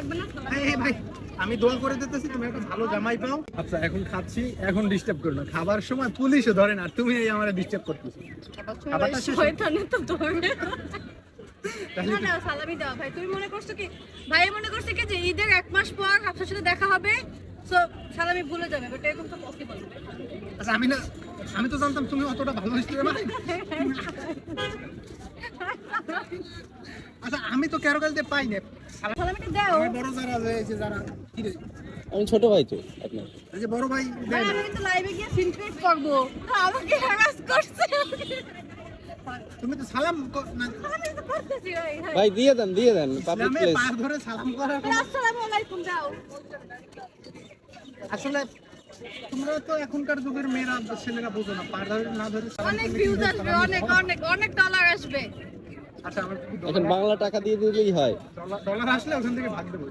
লাগবে না? এই, এই ভাই আমি দোয়া করে দিতেছি তুমি একটা ভালো জামাই পাও। আচ্ছা এখন খাচ্ছি এখন ডিস্টার্ব করো না। খাবার সময় পুলিশও ধরে না আর তুমি এই আমার ডিস্টার্ব করতেছো। খাবারটা শেষ হোক। তো ধরবে। না না সালামি দাও ভাই। তুমি মনে করছ কি? ভাই মনে করছে কি যে ঈদের এক মাস পর আপনার সাথে দেখা হবে? সো সালামি ভুলে যাবে বাট এরকম তো পসিবল আচ্ছা আমি না আমি তো জানতাম তুমি অতটা ভালো আচ্ছা আমি তো ক্যারোকালতে পাই না। বড় যারা রয়েছে যারা আমি ছোট ভাই তো আপনার? এই যে বড় ভাই দেয় না। আমি কিন্তু লাইভে গিয়ে সিনক্রেট করব। তো আমাকে হ্যারাস করছে। তুমি তো সালাম ক- না আমি তো করতেছি ভাই ভাই। ভাই দিয়ে দেন দিয়ে দেন পাবলিক প্লেস পা ধরে সালাম করা আসসালামু আলাইকুম দাও। আসলে তোমরা তো এখনকার যুগের মেয়েরা ছেলেরা বোঝো না পা ধরে না ধরে অনেক ভিউজ আসবে অনেক অনেক অনেক ডলার আসবে। এখন বাংলা টাকা দিয়ে দিলেই হয়। ডলার আসলে ওখান থেকে ভাগ দেবো।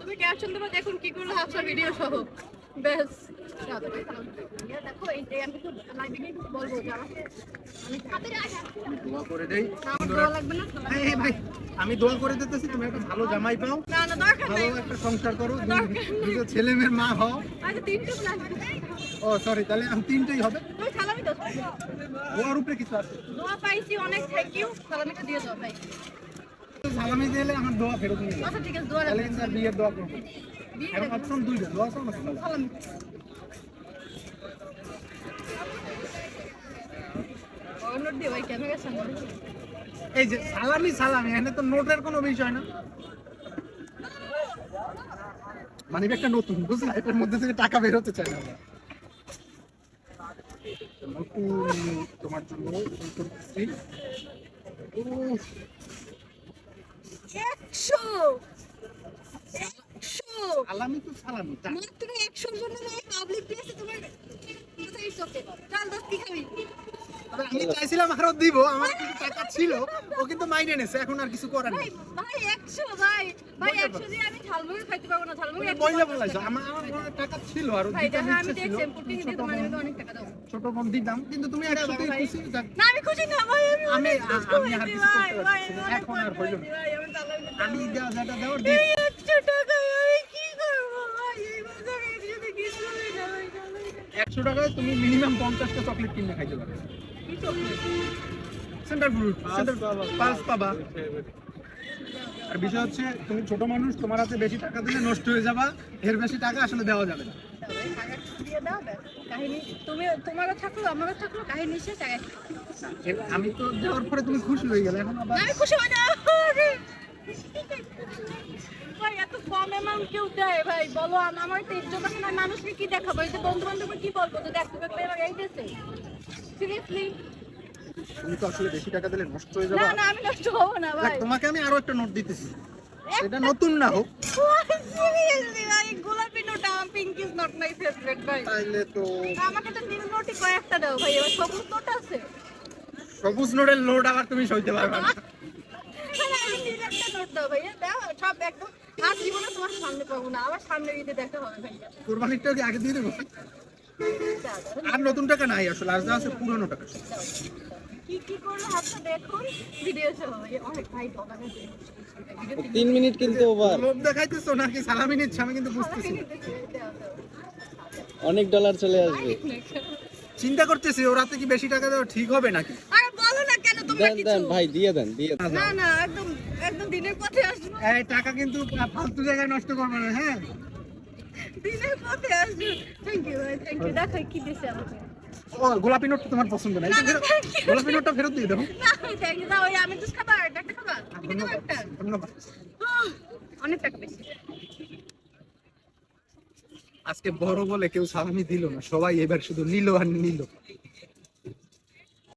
তুমি ক্যাপশন দেবো দেখুন কি করল হাফসা ভিডিও সহ। বেশ দেখো এই যে আমি দোয়া করে দিতেছি তুমি একটা ভালো জামাই পাও। না না দরকার ভালো একটা সংসার করো। দুটো ছেলে মেয়ের মা হও। আচ্ছা ও সরি তাহলে আমি তিনটেই হবে। সালামি দাও দোয়ার উপরে কিছু আছে। দোয়া পাইছি অনেক থ্যাংক ইউ সালামিটা দিয়ে দাও ভাই। সালামি দিলে আমার দোয়া ফেরত নিয়ে আচ্ছা ঠিক আছে দোয়া তাহলে কিন্তু আর বিয়ের দোয়া করব এখন অপশন দুইটা দোয়া করো না? সালামি। সালামি নোট দিয়ে ভাই ক্যামেরার সামনে এই যে সালামি সালামি এখানে তো নোটের কোনো বিষয় না। মানে একটা নতুন বুঝলা? এটার মধ্যে থেকে টাকা বের হতে চাই না আমরা। নতুন তোমার জন্য করতেছি। একশো! একশো! সালামি তো সালামি মাত্র একশোর জন্য পাবলিক প্লেসে তোমার কোথায় ইটস চাল দশ কি খাবি? আমি চাইছিলাম আরও দিব আমার কিছু টাকা ছিল ও কিন্তু মাইনে নেছে এখন আর কিছু করার নেই ভাই একশো ভাই ভাই বলতে একশো দিয়ে আমি ঝালমুড়ি খাইতে পারব না ঝালমুড়ি একশো বলাইছো আমার আমার টাকা ছিল আর ভাই দিতে দেখা আমি ইচ্ছে পুটি দিয়ে তোমার বোন- অনেক টাকা দাও ছোট বোন দিতাম কিন্তু তুমি। খুশি না আমি খুশি না ভাই আমি আমি অনেক খুশি আমি আর কিছু করতে পারছি না। এখন আর হইল না। আমি তালাক দিতে আমি পারব না। দেওয়া যেটা দেওয়ার দিই এই একশো টাকা আমি কি করব ভাই এই বাজারে একসাথে কিছু না ভাই, ভাই। একশো টাকায় তুমি মিনিমাম পঞ্চাশটা চকলেট কিনে খাইতে পারো? সেন্টার ফ্রুট সেন্টার পালস পাবা আর বিষয় হচ্ছে তুমি ছোট মানুষ তোমার হাতে বেশি টাকা দিলে নষ্ট হয়ে যাবা এর বেশি টাকা আসলে দেওয়া যাবে না। ভাই, টাকা দিয়ে দাও ব্যাস। কাহিনী তুমি তোমারও থাকল আমারও থাকল কাহিনী শেষ আমি তো দেওয়ার পরে তুমি খুশি হয়ে গেলে এখন আবার আমি খুশি হই না ভাই এত কম অ্যামাউন্ট কেউ দেয় ভাই বলো আম- আমার তো ইজ্জত আছে না মানুষকে কি দেখাবো? এই যে বন্ধু বান্ধব কি বলব? যে দেখো ভাই এই দেশে। সিরিয়াসলি তুমি তো আসলে বেশি টাকা দিলে নষ্ট হয়ে যাবে। না আমি নষ্ট হব না ভাই। তোমাকে আমি আরও একটা নোট দিতেছি। এটা নতুন না হোক। সিরিয়াসলি ভাই গোলাপি নোট আমার pink is not my favourite ভাই। তাইলে তো আমাকে তো নীল নোটই কয়েকটা দাও ভাই। এবার সবুজ নোট আছে। সবুজ নোটের লোড আবার তুমি সইতে পারবে না। আর জীবনে তোমার সামনে পাবো না আবার সামনে ঈদে দেখা হবে ভাইয়া। কোরবানিরটা কি আগে দিয়ে দেবো। আর নতুন টাকা নাই আসলে আর যা আছে পুরনো টাকা। কি কি করল হাতটা দেখুন ভিডিও সহ ভাইয়া অনেক ডলার তিন মিনিট কিন্তু দেখাইতেছো নাকি? সালামি নিচ্ছে আমি কিন্তু বুঝতেছি অনেক ডলার চলে আসবে। চিন্তা করতেছি ও রাতে কি বেশি টাকা দেওয়া ঠিক হবে নাকি? আরে বলো না কেন তোমরা কিছু দেন ভাই দিয়ে দেন দিয়ে দেন। না না একদম একদম দিনের পথে আসব। এই টাকা কিন্তু ফালতু জায়গায় নষ্ট করবে না হ্যাঁ? দিনের পথে আসব। থ্যাংক ইউ থ্যাংক ইউ দেখো কি দিছে আমাকে। ও গোলাপি নোট তোমার পছন্দ না। গোলাপি নোটটা ফেরত দিয়ে দাও। না থ্যাংক ইউ দাও আমি তো খাবার একটা খাবার। একটা? ধন্যবাদ। অনেক টাকা বেশি। আজকে বড় বলে কেউ সালামি দিল না। সবাই এবার শুধু নিল আর নিল।